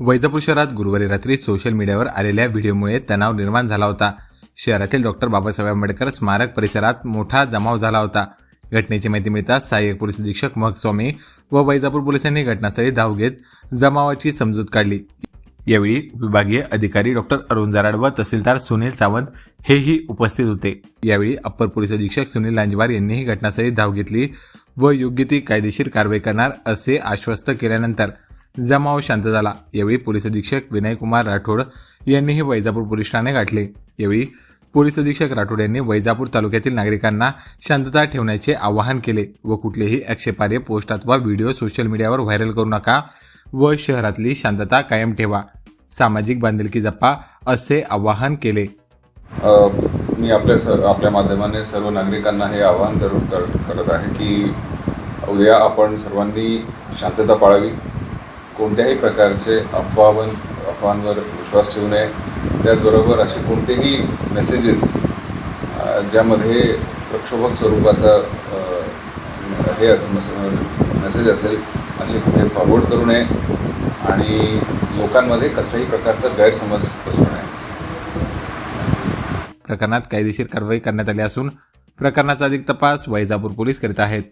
वैजापूर शहरात गुरुवारी रात्री सोशल मीडियावर आलेल्या व्हिडिओमुळे तणाव निर्माण झाला होता. शहरातील डॉक्टर बाबासाहेब आंबेडकर स्मारक परिसरात मोठा जमाव झाला होता. घटनेची माहिती मिळताच सहाय्यक पोलीस अधीक्षक महक स्वामी व वैजापूर पोलिसांनी घटनास्थळी धाव घेत जमावाची समजूत काढली. यावेळी विभागीय अधिकारी डॉक्टर अरुण जराड व तहसीलदार सुनील सावंत हेही उपस्थित होते. यावेळी अप्पर पोलीस अधीक्षक सुनील लांजवार यांनीही घटनास्थळी धाव घेतली व योग्य ती कायदेशीर कारवाई करणार असे आश्वस्त केल्यानंतर जमाव शांत झाला. यावेळी पोलीस अधीक्षक विनयकुमार राठोड यांनीही वैजापूर पोलीस ठाणे गाठले. यावेळी पोलीस अधीक्षक राठोड यांनी वैजापूर तालुक्यातील नागरिकांना शांतता ठेवण्याचे आवाहन केले व कुठलेही आक्षेपार्ह पोस्ट अथवा व्हिडिओ सोशल मीडियावर व्हायरल करू नका व शहरातली शांतता कायम ठेवा. सामाजिक बांधिलकी जपा असे आवाहन केले. मी आपल्या स आपल्या माध्यमाने सर्व नागरिकांना हे आवाहन करून करत आहे की उद्या आपण सर्वांनी शांतता पाळावी. कोणत्याही प्रकारचे अफवावन अफवांवर विश्वास ठेवू नये. त्याचबरोबर असे कोणतेही मेसेजेस ज्यामध्ये प्रक्षोभक स्वरूपाचा हे असेल मेसेज असेल असे कुठे फॉरवर्ड करू नये आणि लोकांमध्ये कसल्याही प्रकारचा गैरसमज असू नये. प्रकरणात कायदेशीर कारवाई करण्यात आली असून प्रकरणाचा अधिक तपास वैजापूर पोलीस करीत आहेत.